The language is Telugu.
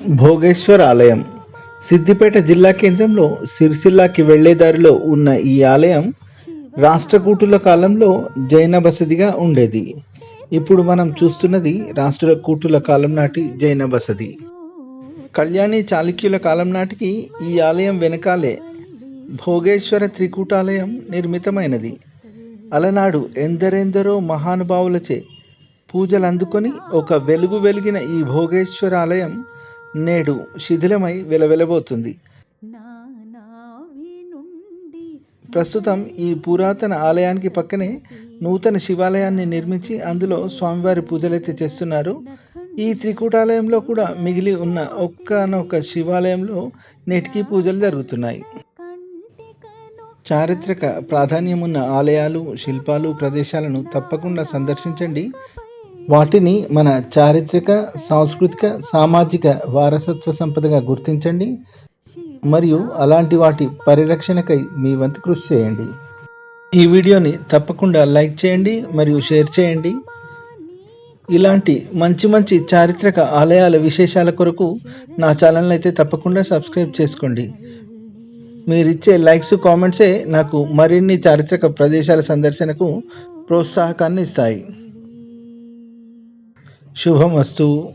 భోగేశ్వర ఆలయం సిద్దిపేట జిల్లా కేంద్రంలో సిరిసిల్లాకి వెళ్ళే దారిలో ఉన్న ఈ ఆలయం రాష్ట్రకూటుల కాలంలో జైన బసదిగా ఉండేది. ఇప్పుడు మనం చూస్తున్నది రాష్ట్రకూటుల కాలం నాటి జైన బసది. కళ్యాణి చాళుక్యుల కాలం నాటికి ఈ ఆలయం వెనకాలే భోగేశ్వర త్రికూటాలయం నిర్మితమైనది. అలనాడు ఎందరెందరో మహానుభావులచే పూజలు అందుకొని ఒక వెలుగు వెలిగిన ఈ భోగేశ్వర ఆలయం నేడు శిథిలమై వెలవెలబోతుంది. ప్రస్తుతం ఈ పురాతన ఆలయానికి పక్కనే నూతన శివాలయాన్ని నిర్మించి అందులో స్వామివారి పూజలైతే చేస్తున్నారు. ఈ త్రికూటాలయంలో కూడా మిగిలి ఉన్న ఒక్కనొక్క శివాలయంలో నేటికి పూజలు జరుగుతున్నాయి. చారిత్రక ప్రాధాన్యమున్న ఆలయాలు శిల్పాలు ప్రదేశాలను తప్పకుండా సందర్శించండి. వాటిని మన చారిత్రక సాంస్కృతిక సామాజిక వారసత్వ సంపదగా గుర్తించండి మరియు అలాంటి వాటి పరిరక్షణకై మీ వంతు కృషి చేయండి. ఈ వీడియోని తప్పకుండా లైక్ చేయండి మరియు షేర్ చేయండి. ఇలాంటి మంచి మంచి చారిత్రక ఆలయాల విశేషాల కొరకు నా ఛానల్ అయితే తప్పకుండా సబ్స్క్రైబ్ చేసుకోండి. మీరిచ్చే లైక్స్ కామెంట్సే నాకు మరిన్ని చారిత్రక ప్రదేశాల సందర్శనకు ప్రోత్సాహకాన్ని ఇస్తాయి. शुभमस्तु।